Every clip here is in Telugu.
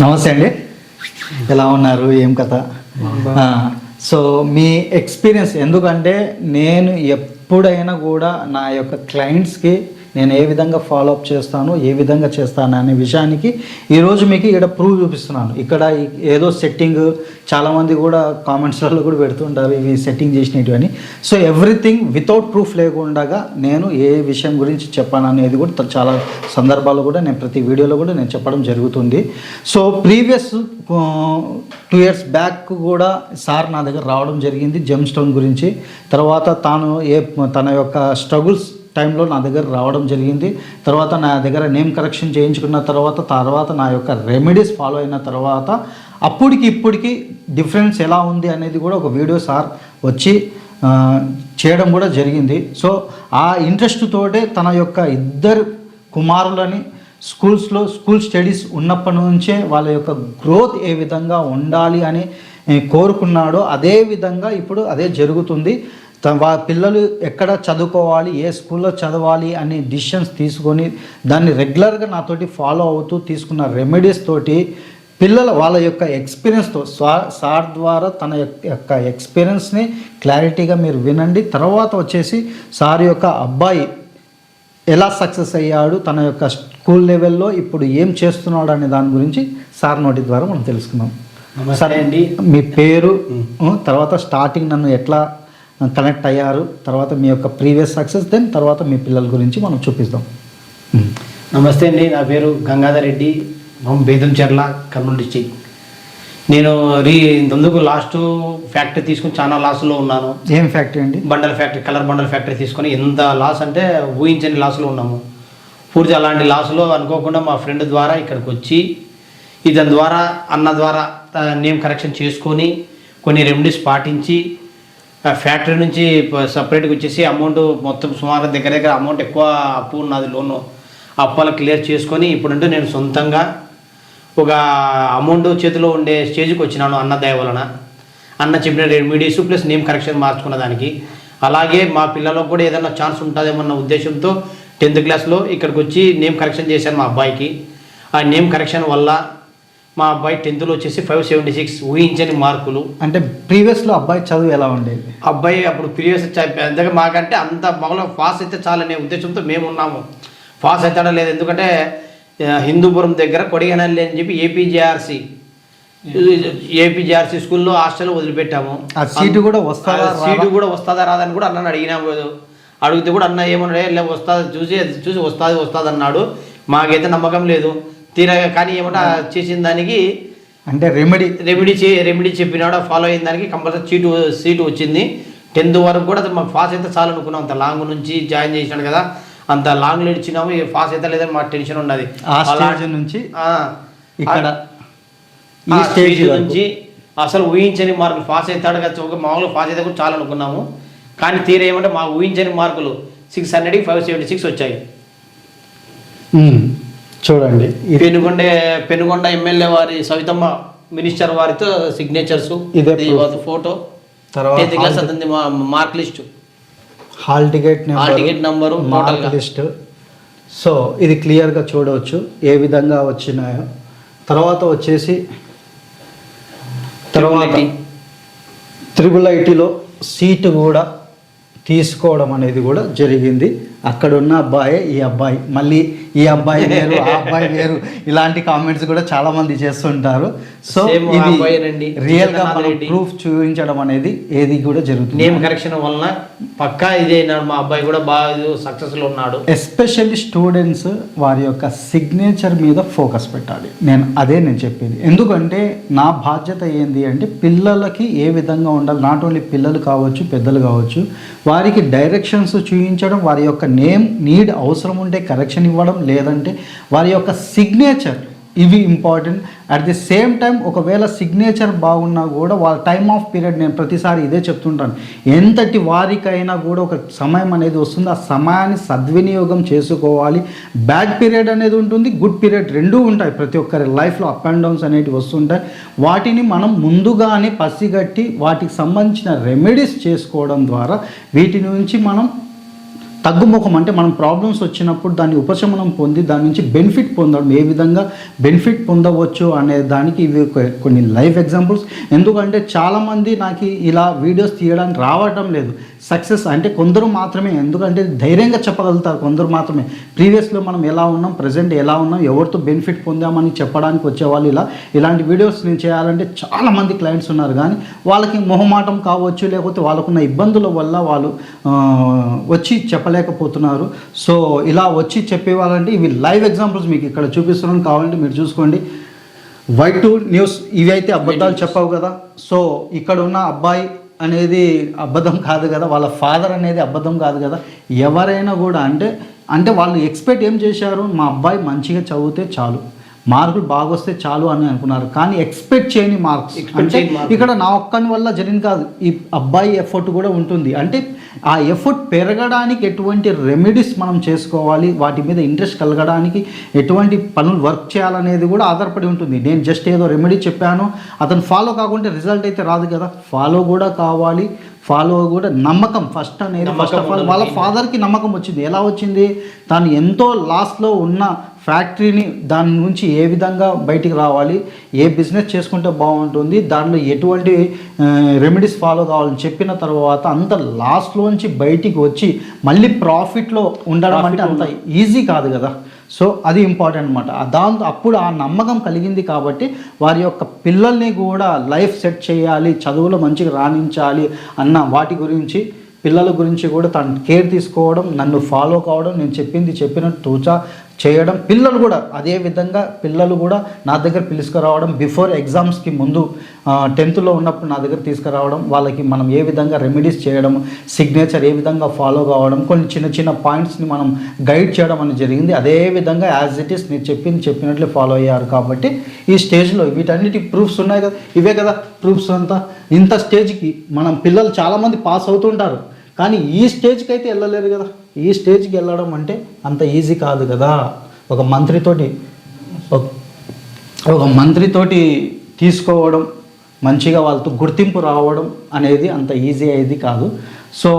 నమస్తే అండి. ఎలా ఉన్నారు? ఏం కథ? సో మీ ఎక్స్పీరియన్స్ ఎందుకంటే నేను ఎప్పుడైనా కూడా నా యొక్క క్లయింట్స్కి నేను ఏ విధంగా ఫాలో అప్ చేస్తాను ఏ విధంగా చేస్తాను అనే విషయానికి ఈరోజు మీకు ఇక్కడ ప్రూవ్ చూపిస్తున్నాను. ఇక్కడ ఏదో సెట్టింగ్ చాలామంది కూడా కామెంట్స్లలో కూడా పెడుతుంటారు ఇవి సెట్టింగ్ చేసినవి సో ఎవ్రీథింగ్ వితౌట్ ప్రూఫ్ లేకుండా నేను ఏ విషయం గురించి చెప్పాను అనేది కూడా చాలా సందర్భాల్లో కూడా నేను ప్రతి వీడియోలో కూడా నేను చెప్పడం జరుగుతుంది. So previous two years back కూడా సార్ నా దగ్గర రావడం జరిగింది జెమ్ స్టోన్ గురించి. తర్వాత తాను ఏ తన యొక్క స్ట్రగుల్స్ టైంలో నా దగ్గర రావడం జరిగింది. తర్వాత నా దగ్గర నేమ్ కరెక్షన్ చేయించుకున్న తర్వాత తర్వాత నా యొక్క రెమెడీస్ ఫాలో అయిన తర్వాత అప్పటికి ఇప్పటికి డిఫరెన్స్ ఎలా ఉంది అనేది కూడా ఒక వీడియో సార్ వచ్చి చేయడం కూడా జరిగింది. సో ఆ ఇంట్రెస్ట్ తోటే తన యొక్క ఇద్దరు కుమారులని స్కూల్స్లో స్కూల్ స్టడీస్ ఉన్నప్పటి నుంచే వాళ్ళ యొక్క గ్రోత్ ఏ విధంగా ఉండాలి అని కోరుకున్నాడో అదే విధంగా ఇప్పుడు అదే జరుగుతుంది. త- వా పిల్లలు ఎక్కడ చదువుకోవాలి ఏ స్కూల్లో చదవాలి అనే డిసిషన్స్ తీసుకొని దాన్ని రెగ్యులర్గా నాతోటి ఫాలో అవుతూ తీసుకున్న రెమెడీస్ తోటి పిల్లల వాళ్ళ యొక్క ఎక్స్పీరియన్స్తో స్వా సార్ ద్వారా తన యొక్క- యొక్క ఎక్స్పీరియన్స్ని క్లారిటీగా మీరు వినండి. తర్వాత వచ్చేసి సార్ యొక్క అబ్బాయి ఎలా సక్సెస్ అయ్యాడు తన యొక్క స్కూల్ లెవెల్లో ఇప్పుడు ఏం చేస్తున్నాడు అనే దాని గురించి సార్ నోటి ద్వారా మనం తెలుసుకుందాం. నమస్తే సార్ అండి. మీ పేరు తర్వాత స్టార్టింగ్ నన్ను ఎట్లా కనెక్ట్ అయ్యారు. తర్వాత మీ యొక్క ప్రీవియస్ సక్సెస్ దెన్ తర్వాత మీ పిల్లల గురించి మనం చూపిస్తాం. నమస్తే అండి. నా పేరు గంగాధర్ రెడ్డి. ఫ్రమ్ బేదంచెర్ల కర్నూలు డిస్టిక్ నేను రీ ఇంతకు లాస్ట్ ఫ్యాక్టరీ తీసుకుని చాలా లాస్లో ఉన్నాను. ఏం ఫ్యాక్టరీ అండి? బండల ఫ్యాక్టరీ కలర్ బండల ఫ్యాక్టరీ తీసుకొని ఎంత లాస్ అంటే ఊహించని లాస్లో ఉన్నాము. పూర్తి అలాంటి లాస్లో అనుకోకుండా మా ఫ్రెండ్ ద్వారా ఇక్కడికి వచ్చి ఇతని ద్వారా అన్న ద్వారా నేమ్ కరెక్షన్ చేసుకొని కొన్ని రెమెడీస్ పాటించి ఫ్యాక్టరీ నుంచి సపరేట్గా వచ్చేసి అమౌంట్ మొత్తం సుమారు దగ్గర దగ్గర అమౌంట్ ఎక్కువ అప్పు ఉన్నది లోను. అప్పాలు క్లియర్ చేసుకొని ఇప్పుడంటే నేను సొంతంగా ఒక అమౌంట్ చేతిలో ఉండే స్టేజ్కి వచ్చినాను అన్న దయ వలన. అన్న చెప్పిన రెమెడీస్ ప్లస్ నేమ్ కరెక్షన్ మార్చుకున్న దానికి. అలాగే మా పిల్లలకు కూడా ఏదైనా ఛాన్స్ ఉంటుందేమన్న ఉద్దేశంతో టెన్త్ క్లాస్లో ఇక్కడికి వచ్చి నేమ్ కరెక్షన్ చేశాను మా అబ్బాయికి. ఆ నేమ్ కరెక్షన్ వల్ల మా అబ్బాయి టెన్త్లో వచ్చేసి ఫైవ్ సెవెంటీ సిక్స్ ఊహించని మార్కులు. అంటే ప్రీవియస్లో అబ్బాయి చదువు ఎలా ఉండేది? అబ్బాయి అప్పుడు ప్రీవియస్ పెద్దగా మాకంటే అంత మామూలుగా ఫాస్ట్ అయితే చాలనే ఉద్దేశంతో మేము ఉన్నాము. ఫాస్ట్ అవుతాడో లేదు ఎందుకంటే హిందూపురం దగ్గర కొడిగనల్లి అని చెప్పి ఏపీజేఆర్సి ఏపీజేఆర్సి స్కూల్లో హాస్టల్ వదిలిపెట్టాము. ఆ సీటు కూడా వస్తుందా ఆ సీటు కూడా వస్తుందా రాదని కూడా అన్నని అడిగినాము. అడిగితే కూడా అన్న ఏమన్నాడు వస్తుంది చూసి చూసి వస్తుంది వస్తుంది అన్నాడు. మాకైతే నమ్మకం లేదు. తీరా కానీ ఏమంటే చేసిన దానికి అంటే రెమెడీ రెమెడీ చే రెమెడీ చెప్పినాడు ఫాలో అయిన దానికి కంపల్సరీ సీటు సీటు వచ్చింది. టెన్త్ వరకు కూడా మాకు ఫాస్ట్ అయితే చాలు అనుకున్నాం. అంత లాంగ్ నుంచి జాయిన్ చేసినాడు కదా. అంత లాంగ్ ఇచ్చినాము ఫాస్ట్ అయితే లేదని మాకు టెన్షన్ ఉన్నది. నుంచి ఇక్కడ ఈ స్టేజ్. నుంచి అసలు ఊహించని మార్కులు పాస్ అవుతాడు కదా ఒక మామూలుగా పాస్ అయితే కూడా చాలు అనుకున్నాము. కానీ తీరా ఏమంటే మా ఊహించని మార్కులు. సిక్స్ హండ్రెడ్కి ఫైవ్ సెవెంటీ సిక్స్ వచ్చాయి. చూడండి. పెనుగొండ పెనుగొండ ఎమ్మెల్యే వారి సవితమ్మ మినిస్టర్ వారితో సిగ్నేచర్స్ ఇదే. ఫోటో తర్వాత mark list hall ticket hall ticket number mark. List so ఇది క్లియర్గా చూడవచ్చు ఏ విధంగా వచ్చినాయో. తర్వాత వచ్చేసి తర్వాత. త్రిబుల్ ఐటీలో సీటు కూడా తీసుకోవడం అనేది కూడా జరిగింది. అక్కడ ఉన్న అబ్బాయే ఈ అబ్బాయి. మళ్ళీ ఈ అబ్బాయి వేరు ఆ అబ్బాయి వేరు. ఇలాంటి కామెంట్స్ కూడా చాలా మంది చేస్తుంటారు. సో ఇది. రియల్గా మనం. ప్రూఫ్ చూపించడం అనేది ఏది కూడా జరుగుతుంది. నేమ్ కరెక్షన్ వలన పక్కా ఇదే అయినాడు మా అబ్బాయి కూడా బాగా సక్సెస్లో ఉన్నాడు. ఎస్పెషల్లీ స్టూడెంట్స్ వారి యొక్క సిగ్నేచర్ మీద ఫోకస్ పెట్టాలి. నేను అదే నేను చెప్పేది. ఎందుకంటే నా బాధ్యత ఏంది అంటే పిల్లలకి ఏ విధంగా ఉండాలి? నాట్ ఓన్లీ పిల్లలు కావచ్చు పెద్దలు కావచ్చు వారికి డైరెక్షన్స్ చూపించడం వారి యొక్క నేమ్ నీడ్ అవసరం ఉంటే కరెక్షన్ ఇవ్వడం లేదంటే వారి యొక్క సిగ్నేచర్ ఇవి important at the same time ఒకవేళ సిగ్నేచర్ బాగున్నా కూడా వాళ్ళ టైమ్ ఆఫ్ పీరియడ్ నేను ప్రతిసారి ఇదే చెప్తుంటాను. ఎంతటి వారికైనా కూడా ఒక సమయం అనేది వస్తుంది. ఆ సమయాన్ని సద్వినియోగం చేసుకోవాలి. బ్యాడ్ పీరియడ్ అనేది ఉంటుంది గుడ్ పీరియడ్ రెండూ ఉంటాయి. ప్రతి ఒక్కరి లైఫ్లో అప్ అండ్ డౌన్స్ అనేవి వస్తుంటాయి. వాటిని మనం ముందుగానే పసిగట్టి వాటికి సంబంధించిన రెమెడీస్ చేసుకోవడం ద్వారా వీటి నుంచి మనం తగ్గుముఖం అంటే మనం ప్రాబ్లమ్స్ వచ్చినప్పుడు దాన్ని ఉపశమనం పొంది దాని నుంచి బెనిఫిట్ పొందడం. ఏ విధంగా బెనిఫిట్ పొందవచ్చు అనే దానికి ఇవి కొన్ని లైవ్ ఎగ్జాంపుల్స్ ఎందుకంటే చాలామంది నాకు ఇలా వీడియోస్ తీయడానికి రావటం లేదు. సక్సెస్ అంటే కొందరు మాత్రమే ఎందుకంటే ధైర్యంగా చెప్పగలుగుతారు కొందరు మాత్రమే. ప్రీవియస్లో మనం ఎలా ఉన్నాం ప్రజెంట్ ఎలా ఉన్నాం ఎవరితో బెనిఫిట్ పొందామని చెప్పడానికి వచ్చేవాళ్ళు ఇలా. ఇలాంటి వీడియోస్ నేను చేయాలంటే చాలా మంది క్లయింట్స్ ఉన్నారు. కానీ వాళ్ళకి మొహమాటం కావచ్చు లేకపోతే వాళ్ళకున్న ఇబ్బందుల వల్ల వాళ్ళు వచ్చి చెప్పలేకపోతున్నారు. సో ఇలా వచ్చి చెప్పేవాళ్ళంటే ఇవి లైవ్ ఎగ్జాంపుల్స్ మీకు ఇక్కడ చూపిస్తున్నాను. కావాలంటే మీరు చూసుకోండి. వై టూ న్యూస్ ఇవి అయితే అబద్ధాలు చెప్పావు కదా. సో ఇక్కడ ఉన్న అబ్బాయి అనేది అబద్ధం కాదు కదా వాళ్ళ ఫాదర్ అనేది అబద్ధం కాదు కదా. ఎవరైనా కూడా అంటే అంటే వాళ్ళు ఎక్స్పెక్ట్ ఏం చేశారు? మా అబ్బాయి మంచిగా చదివితే చాలు. మార్కులు బాగా వస్తే చాలు అని అనుకున్నారు. కానీ ఎక్స్పెక్ట్ చేయని మార్క్స్. అంటే. ఇక్కడ నా ఒక్కని వల్ల జరిగింది కాదు. ఈ అబ్బాయి ఎఫర్ట్ కూడా ఉంటుంది. అంటే ఆ ఎఫర్ట్ పెరగడానికి ఎటువంటి రెమెడీస్ మనం చేసుకోవాలి? వాటి మీద ఇంట్రెస్ట్ కలగడానికి ఎటువంటి పనులు వర్క్ చేయాలనేది కూడా ఆధారపడి ఉంటుంది. నేను జస్ట్ ఏదో రెమెడీ చెప్పాను. అతను ఫాలో కాకుంటే రిజల్ట్ అయితే రాదు కదా. ఫాలో కూడా కావాలి. ఫాలో కూడా నమ్మకం ఫస్ట్ అనేది ఫస్ట్ ఆఫ్ ఆల్. వాళ్ళ ఫాదర్కి నమ్మకం వచ్చింది. ఎలా వచ్చింది? తాను ఎంతో లాస్లో ఉన్న ఫ్యాక్టరీని దాని నుంచి ఏ విధంగా బయటికి రావాలి ఏ బిజినెస్ చేసుకుంటే బాగుంటుంది దాంట్లో ఎటువంటి రెమెడీస్ ఫాలో కావాలని చెప్పిన తర్వాత అంత లాస్ట్లోంచి బయటికి వచ్చి మళ్ళీ ప్రాఫిట్లో ఉండడం అంటే అంత ఈజీ కాదు కదా. సో అది ఇంపార్టెంట్ అనమాట దాంతో అప్పుడు ఆ నమ్మకం కలిగింది కాబట్టి వారి యొక్క పిల్లల్ని కూడా లైఫ్ సెట్ చేయాలి చదువులో మంచిగా రాణించాలి అన్న వాటి గురించి పిల్లల గురించి కూడా తను కేర్ తీసుకోవడం నన్ను ఫాలో కావడం నేను చెప్పింది చెప్పినట్టు తూచా చేయడం. పిల్లలు కూడా అదే విధంగా పిల్లలు కూడా నా దగ్గర పిలుచుకురావడం బిఫోర్ ఎగ్జామ్స్కి ముందు టెన్త్లో ఉన్నప్పుడు నా దగ్గర తీసుకురావడం వాళ్ళకి మనం ఏ విధంగా రెమెడీస్ చేయడం సిగ్నేచర్ ఏ విధంగా ఫాలో కావడం కొన్ని చిన్న చిన్న పాయింట్స్ని మనం గైడ్ చేయడం అనేది జరిగింది. అదే విధంగా యాజ్ ఇట్ ఈస్ నేను చెప్పింది చెప్పినట్లే ఫాలో అయ్యారు కాబట్టి ఈ స్టేజ్లో వీటన్నిటి ప్రూఫ్స్ ఉన్నాయి కదా. ఇవే కదా ప్రూఫ్స్ అంతా. ఇంత స్టేజ్కి మనం పిల్లలు చాలామంది పాస్ అవుతుంటారు. కానీ ఈ స్టేజ్కి అయితే వెళ్ళలేరు కదా. ఈ స్టేజ్కి వెళ్ళడం అంటే అంత ఈజీ కాదు కదా. ఒక మంత్రితోటి ఒక- మంత్రితోటి తీసుకోవడం మంచిగా వాళ్ళతో గుర్తింపు రావడం అనేది అంత ఈజీ అయ్యేది కాదు. సో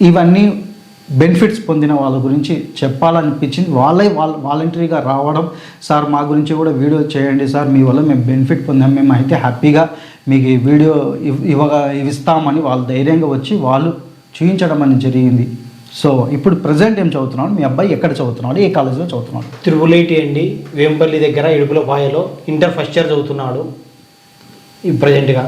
ఇవన్నీ బెనిఫిట్స్ పొందిన వాళ్ళ గురించి చెప్పాలనిపించింది. వాళ్ళే వాళ్ళ వాలంటరీగా రావడం సార్ మా గురించి కూడా వీడియో చేయండి సార్ మీ వల్ల మేము బెనిఫిట్ పొందాం మేము అయితే హ్యాపీగా మీకు ఈ వీడియో ఇవ్వగా ఇస్తామని వాళ్ళు ధైర్యంగా వచ్చి వాళ్ళు చూపించడం అనేది జరిగింది. సో ఇప్పుడు ప్రజెంట్ ఏం చదువుతున్నాడు? మీ అబ్బాయి ఎక్కడ చదువుతున్నాడు? ఏ కాలేజీలో చదువుతున్నాడు? త్రిబుల్ అండి వేంపల్లి దగ్గర ఇడుపులపాయలో ఇంటర్ ఫస్ట్ ఇయర్ చదువుతున్నాడు. ఈ ప్రజెంట్గా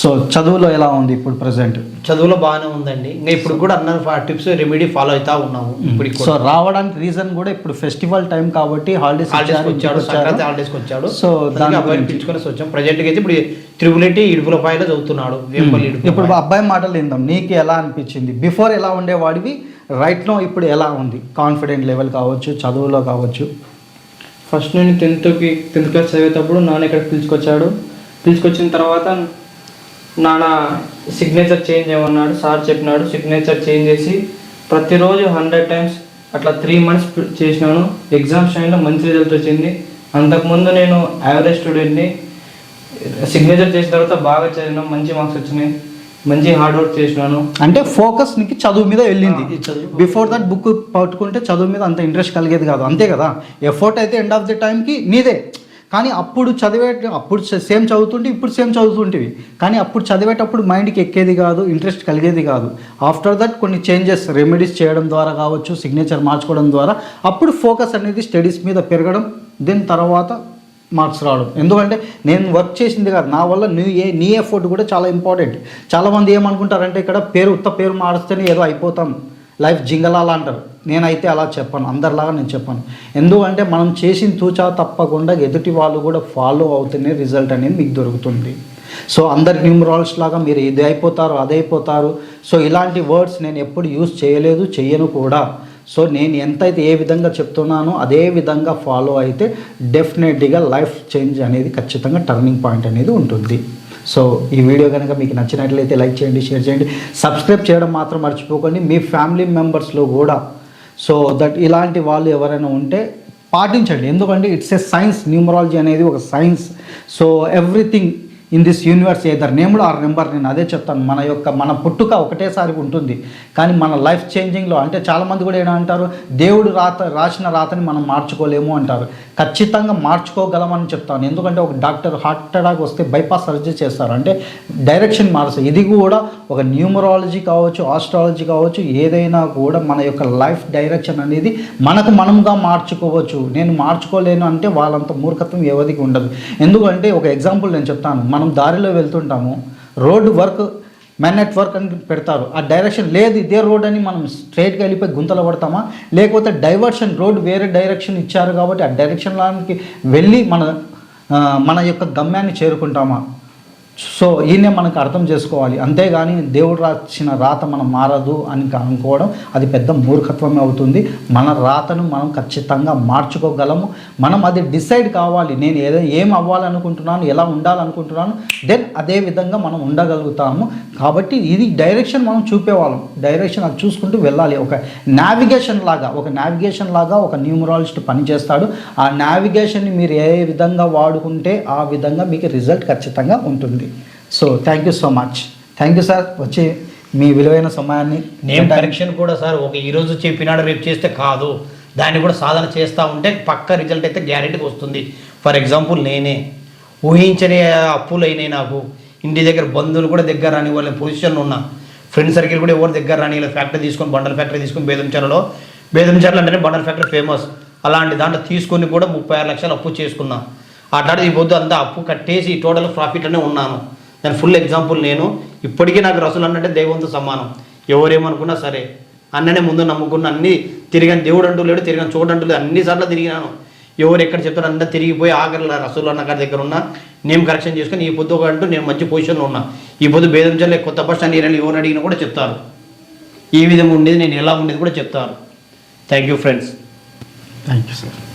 సో చదువులో ఎలా ఉంది ఇప్పుడు ప్రజెంట్ చదువులో బాగానే ఉందండి. ఇంకా ఇప్పుడు కూడా అన్న టిప్స్ రెమెడీ ఫాలో అవుతా ఉన్నాము ఇప్పుడు సో రావడానికి రీజన్ కూడా ఇప్పుడు ఫెస్టివల్ టైం కాబట్టి హాలిడేస్ హాలిడేస్కి వచ్చాడు సంక్రాంతి హాలిడేస్కి వచ్చాడు. సో దానికి దాని అబ్బాయిని. పిలుచుకొని వచ్చాం ప్రజెంట్గా అయితే ఇప్పుడు త్రిబుల్ ఐటీ ఇడుపులపాయలో చదువుతున్నాడు ఇప్పుడు. అబ్బాయి మాటలు విందాం నీకు ఎలా అనిపించింది? బిఫోర్ ఎలా ఉండేవాడివి? రైట్లో ఇప్పుడు ఎలా ఉంది? కాన్ఫిడెంట్ లెవెల్ కావచ్చు చదువులో కావచ్చు. ఫస్ట్ నేను టెన్త్కి టెన్త్ క్లాస్ చదివేటప్పుడు నాన్న ఇక్కడ పిలుచుకొచ్చాడు. పిలుచుకొచ్చిన తర్వాత నాన్న సిగ్నేచర్ చేంజ్ చేయమన్నాడు సార్ చెప్పినాడు సిగ్నేచర్ చేంజ్ చేసి ప్రతిరోజు హండ్రెడ్ టైమ్స్ అట్లా త్రీ మంత్స్ చేసినాను. ఎగ్జామ్స్ టైంలో మంచి రిజల్ట్ వచ్చింది. అంతకుముందు నేను యావరేజ్ స్టూడెంట్ని సిగ్నేచర్ చేసిన తర్వాత బాగా చదివినా మంచి మార్క్స్ వచ్చినాయి. మంచి హార్డ్ వర్క్ చేసినాను. అంటే ఫోకస్ నీకు చదువు మీద వెళ్ళింది. బిఫోర్ దట్ బుక్ పట్టుకుంటే చదువు మీద అంత ఇంట్రెస్ట్ కలిగేది కాదు. అంతే కదా? ఎఫర్ట్ అయితే ఎండ్ ఆఫ్ ది టైంకి నీదే. కానీ అప్పుడు చదివే అప్పుడు సేమ్ చదువుతుంటే ఇప్పుడు సేమ్ చదువుతుంటివి. కానీ అప్పుడు చదివేటప్పుడు మైండ్కి ఎక్కేది కాదు ఇంట్రెస్ట్ కలిగేది కాదు. ఆఫ్టర్ దట్ కొన్ని చేంజెస్ రెమెడీస్ చేయడం ద్వారా కావచ్చు సిగ్నేచర్ మార్చుకోవడం ద్వారా అప్పుడు ఫోకస్ అనేది స్టడీస్ మీద పెరగడం దీని తర్వాత మార్క్స్ రావడం. ఎందుకంటే నేను వర్క్ చేసింది కాదు. నా వల్ల నీ ఏ నీ ఎఫర్ట్ కూడా చాలా ఇంపార్టెంట్. చాలామంది ఏమనుకుంటారంటే ఇక్కడ పేరు ఉత్త పేరు మారుస్తేనే ఏదో అయిపోతాం. లైఫ్ జింగలాలా అంటారు. నేనైతే అలా చెప్పాను అందరిలాగా నేను చెప్పాను. ఎందుకంటే మనం చేసిన తూచా తప్పకుండా ఎదుటి వాళ్ళు కూడా ఫాలో అవుతూనే రిజల్ట్ అనేది మీకు దొరుకుతుంది. సో అందరి న్యూమరాల్స్ లాగా మీరు ఇది అయిపోతారు అది అయిపోతారు. సో ఇలాంటి వర్డ్స్ నేను ఎప్పుడు యూజ్ చేయలేదు చెయ్యను కూడా. సో నేను ఎంతైతే ఏ విధంగా చెప్తున్నానో అదే విధంగా ఫాలో అయితే డెఫినెట్గా లైఫ్ చేంజ్ అనేది ఖచ్చితంగా టర్నింగ్ పాయింట్ అనేది ఉంటుంది. సో ఈ వీడియో కనుక మీకు నచ్చినట్లయితే లైక్ చేయండి షేర్ చేయండి. సబ్స్క్రైబ్ చేయడం మాత్రం మర్చిపోకండి. మీ ఫ్యామిలీ మెంబర్స్లో కూడా. సో దట్ ఇలాంటి వాళ్ళు ఎవరైనా ఉంటే పాటించండి. ఎందుకంటే ఇట్స్ ఏ సైన్స్ న్యూమరాలజీ అనేది ఒక science. So everything in this universe either నేమ్లో or number నేను అదే చెప్తాను. మన యొక్క మన పుట్టుక ఒకటేసారి ఉంటుంది. కానీ మన లైఫ్ చేంజింగ్లో అంటే చాలామంది కూడా ఏమంటారు? దేవుడు రాత రాసిన రాతని మనం మార్చుకోలేము అంటారు. ఖచ్చితంగా మార్చుకోగలమని చెప్తాను. ఎందుకంటే ఒక డాక్టర్ హార్ట్ అటాక్ వస్తే బైపాస్ సర్జరీ చేస్తారు. అంటే డైరెక్షన్ మారుస్తారు ఇది కూడా ఒక న్యూమరాలజీ కావచ్చు ఆస్ట్రాలజీ కావచ్చు ఏదైనా కూడా మన యొక్క లైఫ్ డైరెక్షన్ అనేది మనకు మనముగా మార్చుకోవచ్చు. నేను మార్చుకోలేను అంటే వాళ్ళంత మూర్ఖత్వం ఎవరికి ఉండదు. ఎందుకంటే ఒక ఎగ్జాంపుల్ నేను చెప్తాను. మనం దారిలో వెళ్తుంటాము. Road work men network అని పెడతారు. ఆ డైరెక్షన్ లేదు ఇదే రోడ్ అని మనం స్ట్రైట్గా వెళ్ళిపోయి గుంతలు పడతామా? లేకపోతే డైవర్షన్ రోడ్ వేరే డైరెక్షన్ ఇచ్చారు కాబట్టి ఆ డైరెక్షన్లోకి వెళ్ళి మన మన యొక్క గమ్యాన్ని చేరుకుంటామా? సో ఈయనే మనకు అర్థం చేసుకోవాలి. అంతేగాని దేవుడు రాసిన రాత మనం మారదు అని అనుకోవడం అది పెద్ద మూర్ఖత్వమే అవుతుంది. మన రాతను మనం ఖచ్చితంగా మార్చుకోగలము. మనం అది డిసైడ్ కావాలి. నేను ఏదో ఏం అవ్వాలనుకుంటున్నాను ఎలా ఉండాలనుకుంటున్నాను దెన్ అదే విధంగా మనం ఉండగలుగుతాము. కాబట్టి ఇది డైరెక్షన్ మనం చూపేవాళ్ళం. డైరెక్షన్ అది చూసుకుంటూ వెళ్ళాలి. ఒక నావిగేషన్ లాగా ఒక నావిగేషన్ లాగా ఒక న్యూమరాలజిస్ట్ పనిచేస్తాడు ఆ నావిగేషన్ని మీరు ఏ విధంగా వాడుకుంటే ఆ విధంగా మీకు రిజల్ట్ ఖచ్చితంగా ఉంటుంది. So thank you so much thank you sir వచ్చి మీ విలువైన సమయాన్ని నేమ్ కరెక్షన్ కూడా సార్ ఒక ఈరోజు చెప్పినాడు రేపు చేస్తే కాదు. దాన్ని కూడా సాధన చేస్తూ ఉంటే పక్క రిజల్ట్ అయితే గ్యారెంటీగా వస్తుంది. ఫర్ ఎగ్జాంపుల్ నేనే ఊహించని అప్పులు అయినాయి నాకు. ఇంటి దగ్గర బంధువులు కూడా దగ్గర రాని వాళ్ళ పొజిషన్లో ఉన్నా. ఫ్రెండ్ సర్కిల్ కూడా ఎవరు దగ్గర రాని ఇలా ఫ్యాక్టరీ తీసుకొని బండల ఫ్యాక్టరీ తీసుకొని బేదంచెరలో బేదంచెరలు అంటేనే బండల ఫ్యాక్టరీ ఫేమస్ అలాంటి దాంట్లో తీసుకొని కూడా ముప్పై ఆరు లక్షలు అప్పు చేసుకున్నా. అట్లాంటి ఈ పొద్దు అంతా అప్పు కట్టేసి టోటల్ ప్రాఫిట్లోనే ఉన్నాను. దాని ఫుల్ ఎగ్జాంపుల్ నేను. ఇప్పటికీ నాకు రసులు అన్నట్టే దైవంతో సమానం. ఎవరేమనుకున్నా సరే. అన్ననే ముందు నమ్ముకున్న అన్ని తిరిగిన దేవుడు అంటూ లేడు తిరిగిన చోటు అంటూ లేదు అన్ని సార్లు తిరిగినాను. ఎవరు ఎక్కడ చెప్తారో అంతా తిరిగిపోయి ఆఖరి రసూలు అన్న గారి దగ్గర ఉన్నా నేను కరెక్షన్ చేసుకుని ఈ పొద్దు అంటూ నేను మంచి పొజిషన్లో ఉన్నా. ఈ పొద్దు భేదించలే కొత్త బస్ స్టాండ్ ఏరియాలో ఎవరు అడిగినా కూడా చెప్తారు. ఏ విధంగా ఉండేది నేను ఎలా ఉండేది కూడా చెప్తారు. Thank you friends thank you sir